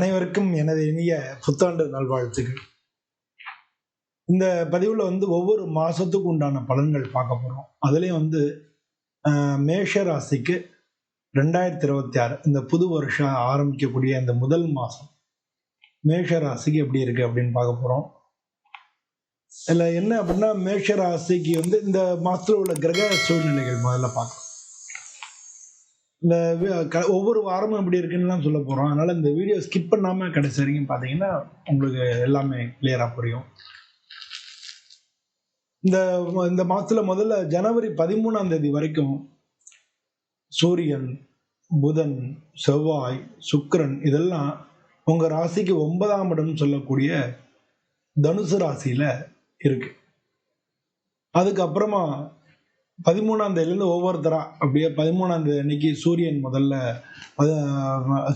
அனைவருக்கும் எனது இனிய புத்தாண்டு நல்வாழ்த்துக்கள். இந்த பதிவில் வந்து ஒவ்வொரு மாதத்துக்கு உண்டான பலன்கள் பார்க்க போகிறோம் அதுலேயும் வந்து மேஷ ராசிக்கு ரெண்டாயிரத்தி இருபத்தி ஆறு இந்த புது வருஷம் ஆரம்பிக்கக்கூடிய இந்த முதல் மாதம் மேஷ ராசிக்கு எப்படி இருக்குது அப்படின்னு பார்க்க போகிறோம் இதில் என்ன அப்படின்னா மேஷ ராசிக்கு வந்து இந்த மாதத்தில் உள்ள கிரக சூழ்நிலைகள் முதல்ல பார்க்கலாம். இந்த க- ஒவ்வொரு வாரமும் எப்படி இருக்குன்னுலாம் சொல்ல போகிறோம் அதனால் இந்த வீடியோ ஸ்கிப் பண்ணாமல் கடைசி வரைக்கும் பார்த்தீங்கன்னா உங்களுக்கு எல்லாமே கிளியராக புரியும். இந்த இந்த மாதத்தில் முதல்ல ஜனவரி பதிமூணாம் தேதி வரைக்கும் சூரியன் புதன் செவ்வாய் சுக்கரன் இதெல்லாம் உங்கள் ராசிக்கு ஒன்பதாம் இடம் சொல்லக்கூடிய தனுசு ராசியில் இருக்கு. அதுக்கப்புறமா பதிமூணாம் தேதியிலேருந்து ஒவ்வொருத்தரா அப்படியே பதிமூணாம் தேதி அன்னைக்கு சூரியன் முதல்ல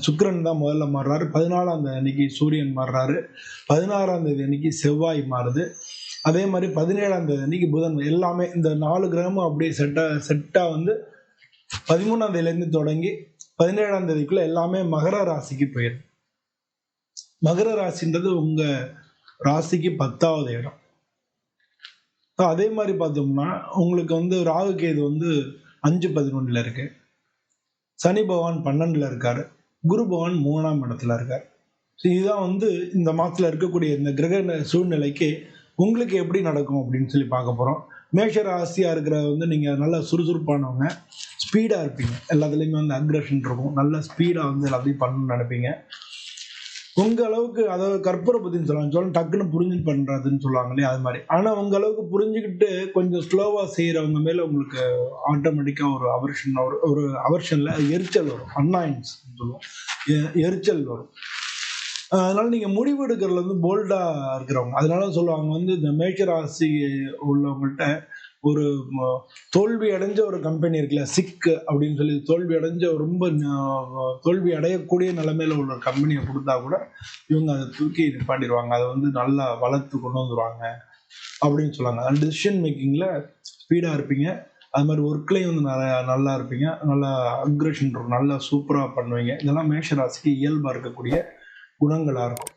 சுக்கரன் தான் முதல்ல மாறுறாரு. பதினாலாம் தேதி அன்னைக்கு சூரியன் மாறுறாரு. பதினாறாம் தேதி அன்னைக்கு செவ்வாய் மாறுது. அதே மாதிரி பதினேழாம் தேதி அன்னைக்கு புதன் எல்லாமே இந்த நாலு கிரகமும் அப்படியே செட்டாக செட்டாக வந்து பதிமூணாம் தேதியிலேருந்து தொடங்கி பதினேழாம் தேதிக்குள்ள எல்லாமே மகர ராசிக்கு போயிடும் மகர ராசின்றது உங்க ராசிக்கு பத்தாவது இடம். ஸோ அதே மாதிரி பார்த்தோம்னா உங்களுக்கு வந்து ராகு கேது வந்து அஞ்சு பதினொன்றில் இருக்கு. சனி பகவான் பன்னெண்டில் இருக்கார். குரு பகவான் மூணாம் இடத்துல இருக்கார். ஸோ இதுதான் வந்து இந்த மாதத்தில் இருக்கக்கூடிய இந்த கிரக ந- சூழ்நிலைக்கு உங்களுக்கு எப்படி நடக்கும் அப்படின்னு சொல்லி பார்க்க போகிறோம் மேஷர் ராசியாக இருக்கிற வந்து நீங்கள் நல்லா சுறுசுறுப்பானவங்க ஸ்பீடாக இருப்பீங்க. எல்லாத்துலேயுமே வந்து அக்ரஷன் இருக்கும். நல்ல ஸ்பீடாக வந்து எல்லாத்தையும் பண்ணணும்னு நினைப்பீங்க. உங்க அளவுக்கு அதாவது கற்பூர புத்தின்னு சொல்லுவாங்க சொல்ல டக்குன்னு புரிஞ்சு பண்றதுன்னு சொல்லுவாங்க இல்லையா அது மாதிரி. ஆனா உங்க அளவுக்கு புரிஞ்சுக்கிட்டு கொஞ்சம் ஸ்லோவா செய்யறவங்க மேல உங்களுக்கு ஆட்டோமேட்டிக்கா ஒரு அவர்ஷன் ஒரு ஒரு அவர்ஷன்ல எரிச்சல் வரும். அன்னாயின்ஸ் சொல்லுவோம். எ- எரிச்சல் வரும். அதனால நீங்க முடிவு எடுக்கிறதுல வந்து போல்டா இருக்கிறவங்க. அதனால சொல்லுவாங்க வந்து இந்த மேஷராசி உள்ளவங்கள்ட்ட ஒரு தோல்வி அடைஞ்ச ஒரு கம்பெனி இருக்குல்ல சிக்கு அப்படின்னு சொல்லி தோல்வி அடைஞ்ச ரொம்ப தோல்வி அடையக்கூடிய நிலைமையில உள்ள கம்பெனியை கொடுத்தா கூட இவங்க அதை தூக்கி நிப்பாட்டிடுவாங்க. அதை வந்து நல்லா வளர்த்து கொண்டு வந்துருவாங்க அப்படின்னு சொல்லுவாங்க. டிசிஷன் மேக்கிங்ல ஸ்பீடா இருப்பீங்க. அது மாதிரி ஒர்க்லேயும் வந்து நிறையா நல்லா இருப்பீங்க. நல்லா அக்ரஷன் இருக்கும் நல்லா சூப்பராக பண்ணுவீங்க. இதெல்லாம் மேஷராசிக்கு இயல்பாக இருக்கக்கூடிய குணங்களாக இருக்கும்.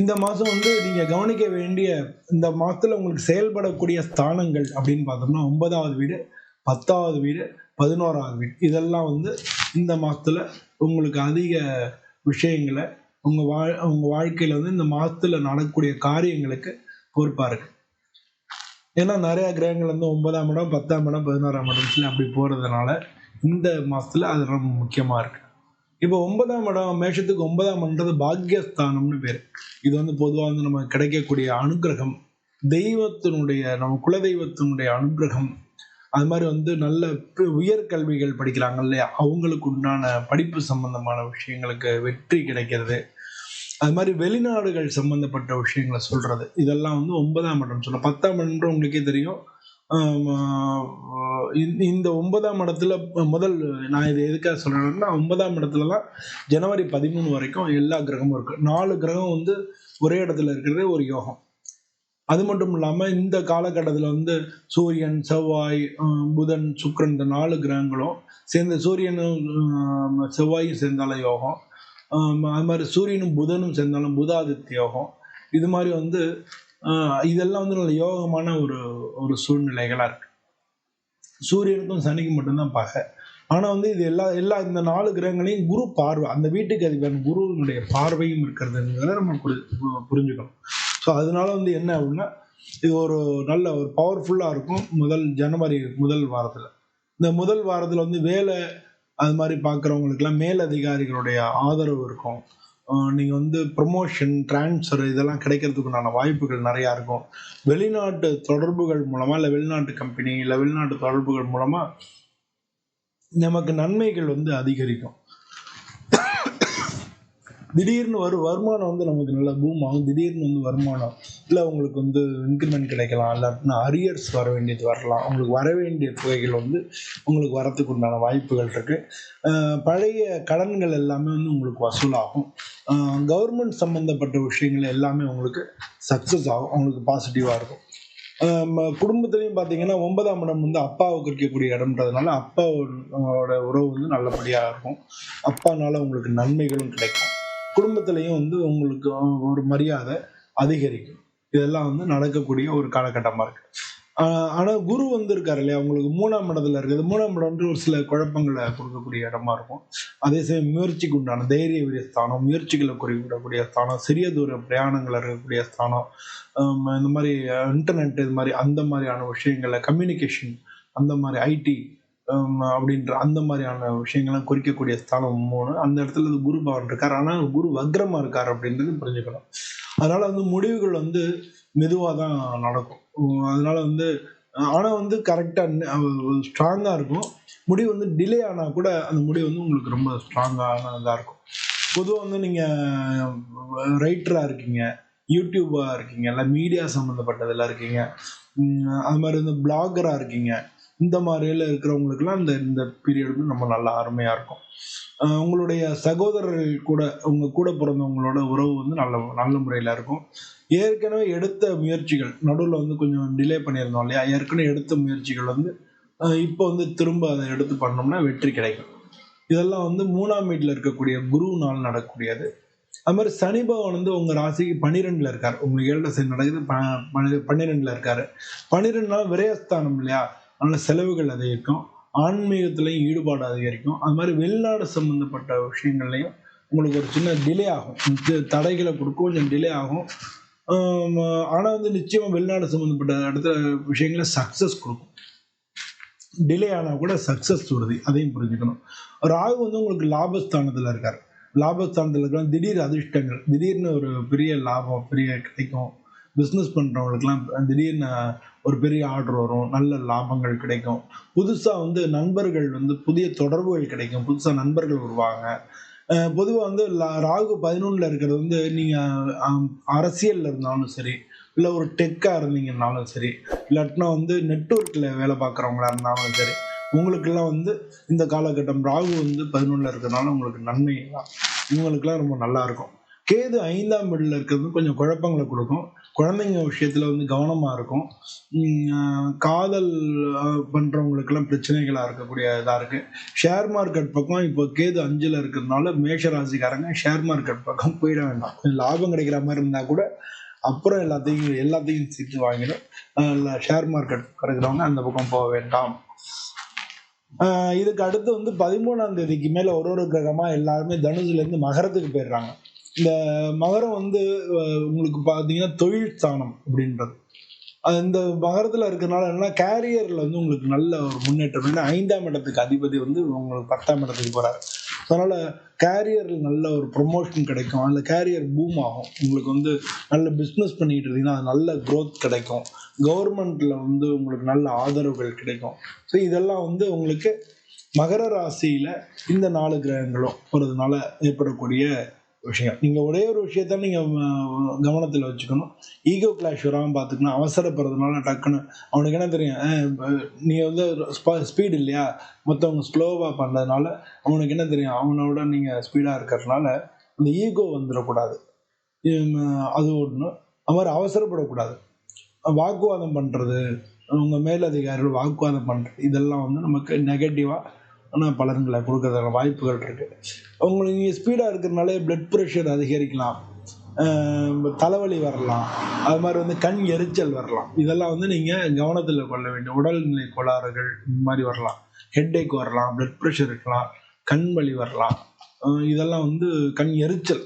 இந்த மாதம் வந்து நீங்கள் கவனிக்க வேண்டிய இந்த மாதத்தில் உங்களுக்கு செயல்படக்கூடிய ஸ்தானங்கள் அப்படின்னு பார்த்தோம்னா ஒன்பதாவது வீடு பத்தாவது வீடு பதினோராவது வீடு. இதெல்லாம் வந்து இந்த மாதத்தில் உங்களுக்கு அதிக விஷயங்களை உங்கள் வாழ் உங்கள் வாழ்க்கையில் வந்து இந்த மாதத்தில் நடக்கக்கூடிய காரியங்களுக்கு பொறுப்பாக இருக்கு. ஏன்னா நிறையா கிரகங்கள் வந்து ஒன்பதாம் இடம் பத்தாம் இடம் பதினோராம் இடம் சொல்லி அப்படி போகிறதுனால இந்த மாதத்தில் அது ரொம்ப முக்கியமாக இருக்குது இப்போ ஒன்பதாம் இடம் மேஷத்துக்கு ஒன்பதாம் இடம்ன்றது பாக்யஸ்தானம்னு பேர். இது வந்து பொதுவாக வந்து நம்ம கிடைக்கக்கூடிய அனுக்கிரகம் தெய்வத்தினுடைய நம்ம குலதெய்வத்தினுடைய அனுக்கிரகம் அது மாதிரி வந்து நல்ல உயர்கல்விகள் படிக்கிறாங்க இல்லையா? அவங்களுக்கு உண்டான படிப்பு சம்பந்தமான விஷயங்களுக்கு வெற்றி கிடைக்கிறது. அது மாதிரி வெளிநாடுகள் சம்பந்தப்பட்ட விஷயங்களை சொல்றது. இதெல்லாம் வந்து ஒன்பதாம் இடம் சொல்ல பத்தாம் இடம் உங்களுக்கே தெரியும். இந்த- இந்த ஒன்பதாம் இடத்துல முதல் நான் இது எதுக்காக சொல்றேன்னா ஒன்பதாம் இடத்துலலாம் ஜனவரி பதிமூணு வரைக்கும் எல்லா கிரகமும் இருக்கு. நாலு கிரகம் வந்து ஒரே இடத்துல இருக்கிறதே ஒரு யோகம். அது மட்டும் இல்லாம இந்த காலகட்டத்தில் வந்து சூரியன் செவ்வாய் புதன் சுக்கரன் இந்த நாலு கிரகங்களும் சேர்ந்து சூரியனும் செவ்வாயும் சேர்ந்தாலும் யோகம். அது மாதிரி சூரியனும் புதனும் சேர்ந்தாலும் புதாதித்ய யோகம். இது மாதிரி வந்து இதெல்லாம் வந்து நல்ல யோகமான ஒரு ஒரு சூழ்நிலைகளாக இருக்கு. சூரியனுக்கும் சனிக்கும் மட்டும்தான் பகை. ஆனால் வந்து இது எல்லா எல்லா இந்த நாலு கிரகங்களையும் குரு பார்வை அந்த வீட்டுக்கு அதிபன் குருவினுடைய பார்வையும் இருக்கிறதுங்கிறத நம்ம புரி- பு- புரிஞ்சுக்கணும். ஸோ அதனால வந்து என்ன அப்படின்னா இது ஒரு நல்ல ஒரு பவர்ஃபுல்லாக இருக்கும் முதல் ஜனவரி முதல் வாரத்தில். இந்த முதல் வாரத்தில் வந்து வேலை அது மாதிரி பார்க்குறவங்களுக்குலாம் மேலதிகாரிகளுடைய ஆதரவு இருக்கும். நீங்கள் வந்து ப்ரொமோஷன் ட்ரான்ஸ்ஃபர் இதெல்லாம் கிடைக்கிறதுக்குண்டான வாய்ப்புகள் நிறையா இருக்கும். வெளிநாட்டு தொடர்புகள் மூலமாக இல்லை வெளிநாட்டு கம்பெனி இல்லை வெளிநாட்டு தொடர்புகள் மூலமாக நமக்கு நன்மைகள் வந்து அதிகரிக்கும். திடீர்னு ஒரு வருமானம் வந்து நமக்கு நல்ல பூம் ஆகும். திடீர்னு வந்து வருமானம் இல்லை உங்களுக்கு வந்து இன்க்ரிமெண்ட் கிடைக்கலாம். இல்லாட்டினா அரியர்ஸ் வர வேண்டியது வரலாம். உங்களுக்கு வர வேண்டிய தொகைகள் வந்து உங்களுக்கு வரத்துக்கு உண்டான வாய்ப்புகள் இருக்குது பழைய கடன்கள் எல்லாமே வந்து உங்களுக்கு வசூலாகும். கவர்மெண்ட் சம்மந்தப்பட்ட விஷயங்கள் எல்லாமே உங்களுக்கு சக்ஸஸ் ஆகும். உங்களுக்கு பாசிட்டிவாக இருக்கும். குடும்பத்துலேயும் பார்த்தீங்கன்னா ஒன்பதாம் இடம் வந்து அப்பாவுக்கு இருக்கக்கூடிய இடம்ன்றதுனால அப்பாவோட உறவு வந்து நல்லபடியாக இருக்கும். அப்பானால உங்களுக்கு நன்மைகளும் கிடைக்கும். குடும்பத்திலையும் வந்து உங்களுக்கு ஒரு மரியாதை அதிகரிக்கும். இதெல்லாம் வந்து நடக்கக்கூடிய ஒரு காலகட்டமா இருக்கு. ஆனா குரு வந்து இருக்காரு இல்லையா? உங்களுக்கு மூணாம் இடத்துல இருக்குது. மூணாம் இடம் வந்து ஒரு சில குழப்பங்களை கொடுக்கக்கூடிய இடமா இருக்கும். அதே சமயம் முயற்சிக்கு உண்டான தைரிய வீரிய ஸ்தானம் முயற்சிகளை குறிப்பிடக்கூடிய ஸ்தானம் சிறிய தூர பிரயாணங்கள் இருக்கக்கூடிய ஸ்தானம் இந்த மாதிரி இன்டர்நெட் இது மாதிரி அந்த மாதிரியான விஷயங்களை கம்யூனிகேஷன் அந்த மாதிரி ஐடி அப்படின்ற அந்த மாதிரியான விஷயங்கள்லாம் குறிக்கக்கூடிய ஸ்தானம் மூணு. அந்த இடத்துல வந்து குரு பவன் இருக்கார். ஆனால் குரு வக்ரமா இருக்கார் அப்படின்றது புரிஞ்சுக்கணும். அதனால வந்து முடிவுகள் வந்து மெதுவாக தான் நடக்கும். அதனால வந்து ஆனால் வந்து கரெக்டாக ஸ்ட்ராங்காக இருக்கும். முடிவு வந்து டிலே ஆனால் கூட அந்த முடிவு வந்து உங்களுக்கு ரொம்ப ஸ்ட்ராங்கான இதாக இருக்கும். பொதுவாக வந்து நீங்கள் ரைட்டராக இருக்கீங்க யூடியூபாக இருக்கீங்க இல்லை மீடியா சம்மந்தப்பட்டதெல்லாம் இருக்கீங்க. அது மாதிரி வந்து பிளாகராக இருக்கீங்க. இந்த மாதிரியில இருக்கிறவங்களுக்குலாம் இந்த இந்த பீரியட் வந்து ரொம்ப நல்லா அருமையாக இருக்கும். உங்களுடைய சகோதரர்கள் கூட உங்க கூட பிறந்தவங்களோட உறவு வந்து நல்ல நல்ல முறையில் இருக்கும். ஏற்கனவே எடுத்த முயற்சிகள் நடுவில் வந்து கொஞ்சம் டிலே பண்ணியிருந்தோம் இல்லையா? ஏற்கனவே எடுத்த முயற்சிகள் வந்து இப்போ வந்து திரும்ப அதை எடுத்து பண்ணோம்னா வெற்றி கிடைக்கும். இதெல்லாம் வந்து மூணாம் வீட்டில் இருக்கக்கூடிய குருவினால் நடக்கக்கூடியது. அது மாதிரி சனி பகவான் வந்து உங்கள் ராசிக்கு பன்னிரெண்டில் இருக்கார். உங்களுக்கு ஏழு சனி நடக்குது ப- பன்னிரெ- பன்னிரெண்டுல பன்னிரெண்டு நாள் விரயஸ்தானம் இல்லையா? அதனால செலவுகள் அதிகரிக்கும் ஆன்மீகத்திலையும் ஈடுபாடு அதிகரிக்கும். அது மாதிரி வெளிநாடு சம்பந்தப்பட்ட விஷயங்கள்லையும் உங்களுக்கு ஒரு சின்ன டிலே ஆகும். தடைகளை கொடுக்கும் கொஞ்சம் டிலே ஆகும். ஆனால் வந்து நிச்சயமாக வெளிநாடு சம்மந்தப்பட்ட இடத்துல விஷயங்களை சக்ஸஸ் கொடுக்கும். டிலே ஆனால் கூட சக்ஸஸ் வருது. அதையும் புரிஞ்சுக்கணும். ராகு வந்து உங்களுக்கு லாபஸ்தானத்தில் இருக்கார். லாபஸ்தானத்தில் இருக்கிற திடீர் அதிர்ஷ்டங்கள் திடீர்னு ஒரு பெரிய லாபம் பெரிய கிடைக்கும். பிஸ்னஸ் பண்றவங்களுக்குலாம் திடீர்னு ஒரு பெரிய ஆர்டர் வரும். நல்ல லாபங்கள் கிடைக்கும். புதுசா வந்து நண்பர்கள் வந்து புதிய தொடர்புகள் கிடைக்கும். புதுசா நண்பர்கள் வருவாங்க பொதுவாக பொதுவா வந்து ராகு பதினொன்னுல இருக்கிறது வந்து நீங்க அரசியலில் அரசியல்ல இருந்தாலும் சரி இல்ல ஒரு டெக்கா இருந்தீங்கன்னாலும் சரி இல்லாட்டினா வந்து நெட்ஒர்க்ல வேலை பார்க்குறவங்களா இருந்தாலும் சரி உங்களுக்கெல்லாம் வந்து இந்த காலகட்டம் ராகு வந்து பதினொன்றில் இருக்கிறதுனால உங்களுக்கு நன்மை. தான் இவங்களுக்கெல்லாம் ரொம்ப நல்லா இருக்கும். கேது ஐந்தாம் வீட்டில் இருக்கிறது கொஞ்சம் குழப்பங்களை கொடுக்கும். குழந்தைங்க விஷயத்துல வந்து கவனமா இருக்கும். காதல் ஆஹ் பண்றவங்களுக்கெல்லாம் பிரச்சனைகளா இருக்கக்கூடிய இதாக இருக்கு. ஷேர் மார்க்கெட் பக்கம் இப்போ கேது அஞ்சுல இருக்கிறதுனால மேஷ ராசிக்காரங்க ஷேர் மார்க்கெட் பக்கம் போயிட வேண்டாம். லாபம் கிடைக்கிற மாதிரி இருந்தா கூட அப்புறம் எல்லாத்தையும் எல்லாத்தையும் சேர்த்து வாங்கிடும். ஷேர் மார்க்கெட் இருக்கிறவங்க அந்த பக்கம் போக வேண்டாம். இதுக்கு அடுத்து வந்து பதிமூணாம் தேதிக்கு மேல ஒரு ஒரு கிரகமா எல்லாருமே தனுசுல இருந்து மகரத்துக்கு போயிடுறாங்க. இந்த மகரம் வந்து உங்களுக்கு பாத்தீங்கன்னா தொழில் ஸ்தானம் அப்படின்றது. அது இந்த மகரத்துல இருக்கிறனால என்ன கேரியர்ல வந்து உங்களுக்கு நல்ல ஒரு முன்னேற்றம். ஏன்னா ஐந்தாம் இடத்துக்கு அதிபதி வந்து உங்களுக்கு பத்தாம் இடத்துக்கு போறாரு. அதனால கேரியர்ல நல்ல ஒரு ப்ரொமோஷன் கிடைக்கும். அந்த கேரியர் பூம் ஆகும். உங்களுக்கு வந்து நல்ல பிஸ்னஸ் பண்ணிட்டு இருந்தீங்கன்னா அது நல்ல க்ரோத் கிடைக்கும். கவர்மெண்ட்ல வந்து உங்களுக்கு நல்ல ஆதரவுகள் கிடைக்கும். ஸோ இதெல்லாம் வந்து உங்களுக்கு மகர ராசியில இந்த நாலு கிரகங்களும் போறதுனால ஏற்படக்கூடிய விஷயம். நீங்கள் ஒரே ஒரு விஷயத்த நீங்கள் கவனத்தில் வச்சுக்கணும். ஈகோ கிளாஷ் வராமல் பார்த்துக்கணும் அவசரப்படுறதுனால டக்குன்னு அவனுக்கு என்ன தெரியும்? நீங்கள் வந்து ஸ்பீடு இல்லையா? மற்றவங்க ஸ்லோவாக பண்ணுறதுனால அவனுக்கு என்ன தெரியும்? அவனோட நீங்கள் ஸ்பீடாக இருக்கிறதுனால அந்த ஈகோ வந்துடக்கூடாது. அது ஒன்று அது மாதிரி அவசரப்படக்கூடாது. வாக்குவாதம் பண்ணுறது உங்கள் மேலதிகாரிகள் வாக்குவாதம் பண்ணுறது இதெல்லாம் வந்து நமக்கு நெகட்டிவாக ஆனால் பலன்களை கொடுக்கறதுக்கான வாய்ப்புகள் இருக்கு. உங்களுக்கு நீங்கள் ஸ்பீடாக இருக்கிறனாலே பிளட் ப்ரெஷர் அதிகரிக்கலாம். தலைவலி வரலாம். அது மாதிரி வந்து கண் எரிச்சல் வரலாம். இதெல்லாம் வந்து நீங்கள் கவனத்தில் கொள்ள வேண்டிய உடல்நிலை கோளாறுகள் இந்த மாதிரி வரலாம். ஹெட்ஏக் வரலாம் பிளட் ப்ரெஷர் இருக்கலாம் கண் வலி வரலாம். இதெல்லாம் வந்து கண் எரிச்சல்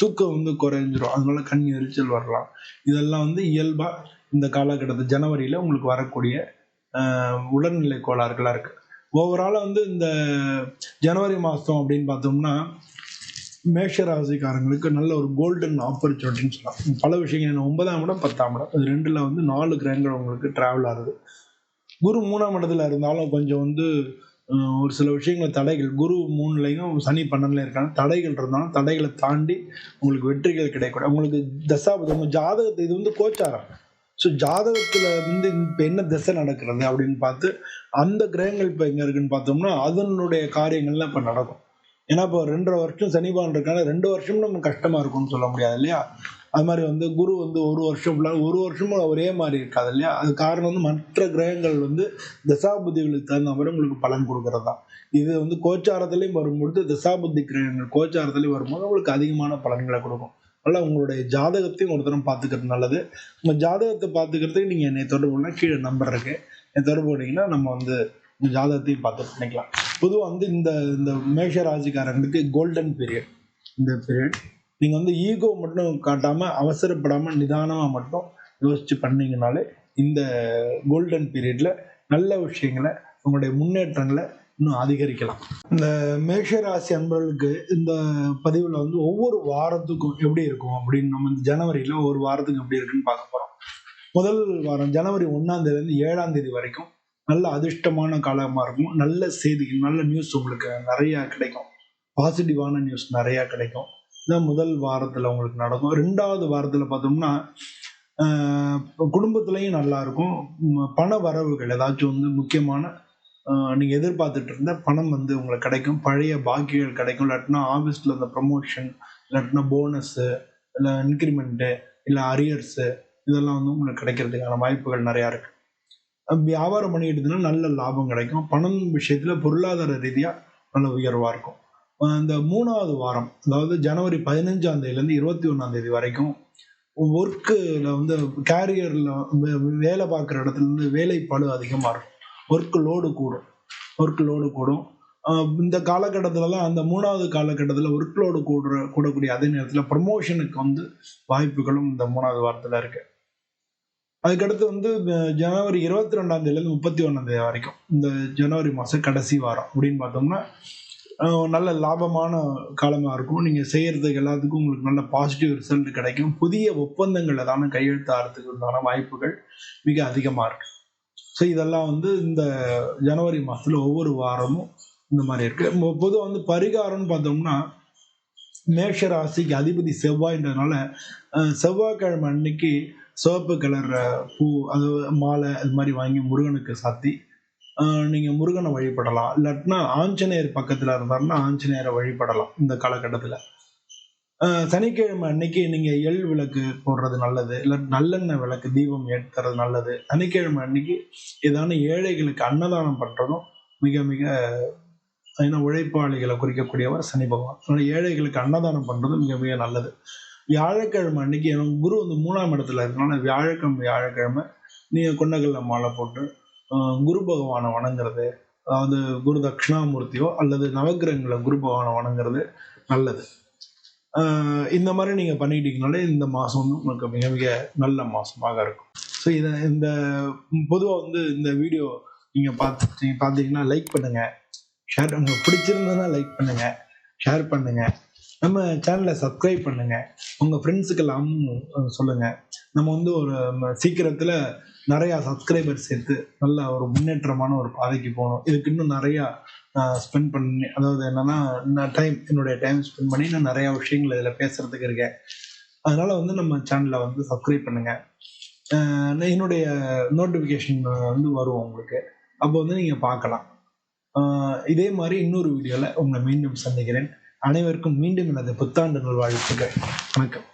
தூக்கம் வந்து குறைஞ்சிரும். அதனால கண் எரிச்சல் வரலாம். இதெல்லாம் வந்து இயல்பாக இந்த காலகட்டத்து ஜனவரியில் உங்களுக்கு வரக்கூடிய உடல்நிலை கோளாறுகளாக இருக்குது ஓவராலாக வந்து இந்த ஜனவரி மாதம் அப்படின்னு பார்த்தோம்னா மேஷராசிக்காரங்களுக்கு நல்ல ஒரு கோல்டன் ஆப்பர்ச்சுனிட்டின்னு சொல்லலாம். பல விஷயங்கள் என்ன ஒன்பதாம் இடம் பத்தாம் இடம். இது ரெண்டில் வந்து நாலு கிரகங்கள் உங்களுக்கு ட்ராவல் ஆகுது. குரு மூணாம் இடத்துல இருந்தாலும் கொஞ்சம் வந்து ஒரு சில விஷயங்கள் தடைகள். குரு மூணுலையும் சனி பன்னெண்டுல இருக்காங்க. தடைகள் இருந்தாலும் தடைகளை தாண்டி உங்களுக்கு வெற்றிகள் கிடைக்கூடாது உங்களுக்கு தசாபதம் ஜாதகத்தை இது வந்து கோச்சாரம். ஸோ ஜாதகத்துல வந்து இப்போ என்ன திசை நடக்கிறது அப்படின்னு பார்த்து அந்த கிரகங்கள் இப்போ எங்க இருக்குன்னு பார்த்தோம்னா அதனுடைய காரியங்கள்லாம் இப்போ நடக்கும். ஏன்னா இப்போ ரெண்டரை வருஷம் சனிபான் இருக்காங்க ரெண்டு வருஷம் நம்ம கஷ்டமா இருக்கும்னு சொல்ல முடியாது இல்லையா? அது மாதிரி வந்து குரு வந்து ஒரு வருஷம் ஃபுல்லாக ஒரு வருஷமும் ஒரே மாதிரி இருக்காது இல்லையா? அது காரணம் வந்து மற்ற கிரகங்கள் வந்து தசாபுத்திகளுக்கு தகுந்த மாதிரி உங்களுக்கு பலன் கொடுக்கறது. தான் இது வந்து கோச்சாரத்துலேயும் வரும்பொழுது தசாபுத்தி கிரகங்கள் கோச்சாரத்துலேயும் வரும்போது உங்களுக்கு அதிகமான பலன்களை கொடுக்கும். அதனால் உங்களுடைய ஜாதகத்தையும் ஒரு தரம் பார்த்துக்கிறது நல்லது. உங்கள் ஜாதகத்தை பார்த்துக்கிறதுக்கு நீங்கள் என்னை தொடர்பு பண்ணால் கீழே நம்பர் இருக்கு. என்னை தொடர்பு பண்ணிங்கன்னா நம்ம வந்து உங்கள் ஜாதகத்தையும் பார்த்து பண்ணிக்கலாம். பொதுவாக வந்து இந்த இந்த மேஷ ராசிக்காரங்களுக்கு கோல்டன் பீரியட் இந்த பீரியட் நீங்கள் வந்து ஈகோ மட்டும் காட்டாமல் அவசரப்படாமல் நிதானமாக மட்டும் யோசித்து பண்ணிங்கனாலே இந்த கோல்டன் பீரியடில் நல்ல விஷயங்களை உங்களுடைய முன்னேற்றங்களை இன்னும் அதிகரிக்கலாம். இந்த மேஷராசி அன்பர்களுக்கு இந்த பதிவில் வந்து ஒவ்வொரு வாரத்துக்கும் எப்படி இருக்கும் அப்படின்னு நம்ம இந்த ஜனவரியில் ஒரு வாரத்துக்கு எப்படி இருக்குன்னு பார்க்க போகிறோம் முதல் வாரம் ஜனவரி ஒன்றாம் தேதியிலேருந்து ஏழாம் தேதி வரைக்கும் நல்ல அதிர்ஷ்டமான காலமாக இருக்கும். நல்ல செய்திகள் நல்ல நியூஸ் உங்களுக்கு நிறையா கிடைக்கும். பாசிட்டிவான நியூஸ் நிறையா கிடைக்கும். இதான் முதல் வாரத்தில் உங்களுக்கு நடக்கும். ரெண்டாவது வாரத்தில் பார்த்தோம்னா குடும்பத்துலேயும் நல்லா இருக்கும். பண வரவுகள் ஏதாச்சும் வந்து முக்கியமான நீங்கள் எதிர்பார்த்துட்டு இருந்த பணம் வந்து உங்களுக்கு கிடைக்கும். பழைய பாக்கியங்கள் கிடைக்கும். இல்லாட்டினா ஆஃபீஸில் இந்த ப்ரமோஷன் இல்லாட்டினா போனஸ்ஸு இல்லை இன்க்ரிமெண்ட்டு இல்லை அரியர்ஸு இதெல்லாம் வந்து உங்களுக்கு கிடைக்கிறதுக்கான வாய்ப்புகள் நிறையா இருக்குது வியாபாரம் பண்ணிக்கிட்டதுன்னா நல்ல லாபம் கிடைக்கும். பணம் விஷயத்தில் பொருளாதார ரீதியாக நல்ல உயர்வாக இருக்கும். அந்த இந்த மூணாவது வாரம் அதாவது ஜனவரி பதினஞ்சாம் தேதியிலேருந்து இருபத்தி ஒன்றாம் தேதி வரைக்கும் ஒர்க்கில் வந்து கேரியரில் வேலை பார்க்குற இடத்துல இருந்து வேலைப்பளு அதிகமாக இருக்கும். ஒர்க் லோடு கூடும். ஒர்க் லோடு கூடும் இந்த காலகட்டத்திலலாம் அந்த மூணாவது காலகட்டத்தில் ஒர்க் லோடு கூடுற கூடக்கூடிய அதே நேரத்தில் ப்ரமோஷனுக்கு வந்து வாய்ப்புகளும் இந்த மூணாவது வாரத்தில் இருக்கு. அதுக்கடுத்து வந்து ஜனவரி இருபத்தி ரெண்டாம் தேதியிலேருந்து முப்பத்தி ஒன்றாம் தேதி வரைக்கும் இந்த ஜனவரி மாதம் கடைசி வாரம் அப்படின்னு பார்த்தோம்னா நல்ல லாபமான காலமாக இருக்கும். நீங்கள் செய்கிறதுக்கு எல்லாத்துக்கும் உங்களுக்கு நல்ல பாசிட்டிவ் ரிசல்ட் கிடைக்கும். புதிய ஒப்பந்தங்கள் கையெழுத்து கையெழுத்தாகிறதுக்கு உண்டான வாய்ப்புகள் மிக அதிகமாக இருக்குது ஸோ இதெல்லாம் வந்து இந்த ஜனவரி மாதத்தில் ஒவ்வொரு வாரமும் இந்த மாதிரி இருக்கு. பொதுவாக வந்து பரிகாரம்னு பார்த்தோம்னா மேஷ ராசிக்கு அதிபதி செவ்வாய்ன்றதுனால செவ்வாய்க்கிழமை அன்னைக்கு சிவப்பு கலர் பூ அது மாலை அது மாதிரி வாங்கி முருகனுக்கு சாத்தி நீங்கள் முருகனை வழிபடலாம். இல்லாட்டினா ஆஞ்சநேயர் பக்கத்தில் இருந்தாருன்னா ஆஞ்சநேயரை வழிபடலாம் இந்த காலகட்டத்தில். சனிக்கிழமை அன்னைக்கு நீங்க எள் விளக்கு போடுறது நல்லது இல்லை நல்லெண்ணெய் விளக்கு தீபம் ஏற்றுறது நல்லது. சனிக்கிழமை அன்னைக்கு ஏதான ஏழைகளுக்கு அன்னதானம் பண்றதும் மிக மிக ஏன்னா உழைப்பாளிகளை குறிக்கக்கூடியவர் சனி பகவான். அதனால ஏழைகளுக்கு அன்னதானம் பண்றது மிக மிக நல்லது. வியாழக்கிழமை அன்னைக்கு குரு வந்து மூணாம் இடத்துல இருக்கனால வியாழக்கிழமை வியாழக்கிழமை நீங்க கொண்டகல்ல மாலை போட்டு குரு பகவானை வணங்குறது அதாவது குரு தட்சிணாமூர்த்தியோ அல்லது நவக்கிரகங்களை குரு பகவானை வணங்குறது நல்லது. இந்த மாதிரி நீங்க பண்ணிட்டீங்கனாலே இந்த மாசம் வந்து உங்களுக்கு மிக மிக நல்ல மாசமாக இருக்கும். ஸோ இதை இந்த பொதுவாக வந்து இந்த வீடியோ நீங்க பார்த்து பார்த்தீங்கன்னா லைக் பண்ணுங்க. ஷேர் உங்களுக்கு பிடிச்சிருந்ததுன்னா லைக் பண்ணுங்க. ஷேர் பண்ணுங்க. நம்ம சேனலை சப்ஸ்கிரைப் பண்ணுங்க. உங்க ஃப்ரெண்ட்ஸுக்கெல்லாமும் சொல்லுங்கள் சொல்லுங்க. நம்ம வந்து ஒரு ம, சீக்கிரத்துல நிறைய சப்ஸ்கிரைபர் சேர்த்து நல்ல ஒரு முன்னேற்றமான ஒரு பாதைக்கு போகணும். இதுக்கு இன்னும் நிறைய ஸ்பெண்ட் பண்ணி அதாவது என்னன்னா நான் டைம் என்னுடைய டைம் ஸ்பெண்ட் பண்ணி நான் நிறைய விஷயங்கள் இதில் பேசுறதுக்கு இருக்கேன். அதனால வந்து நம்ம சேனலை வந்து சப்ஸ்கிரைப் பண்ணுங்க. என்னுடைய நோட்டிஃபிகேஷன் வந்து வரும் உங்களுக்கு. அப்போ வந்து நீங்கள் பார்க்கலாம். இதே மாதிரி இன்னொரு வீடியோவில் உங்களை மீண்டும் சந்திக்கிறேன். அனைவருக்கும் மீண்டும் எனது புத்தாண்டு நல்வாழ்த்துக்கள். வணக்கம்.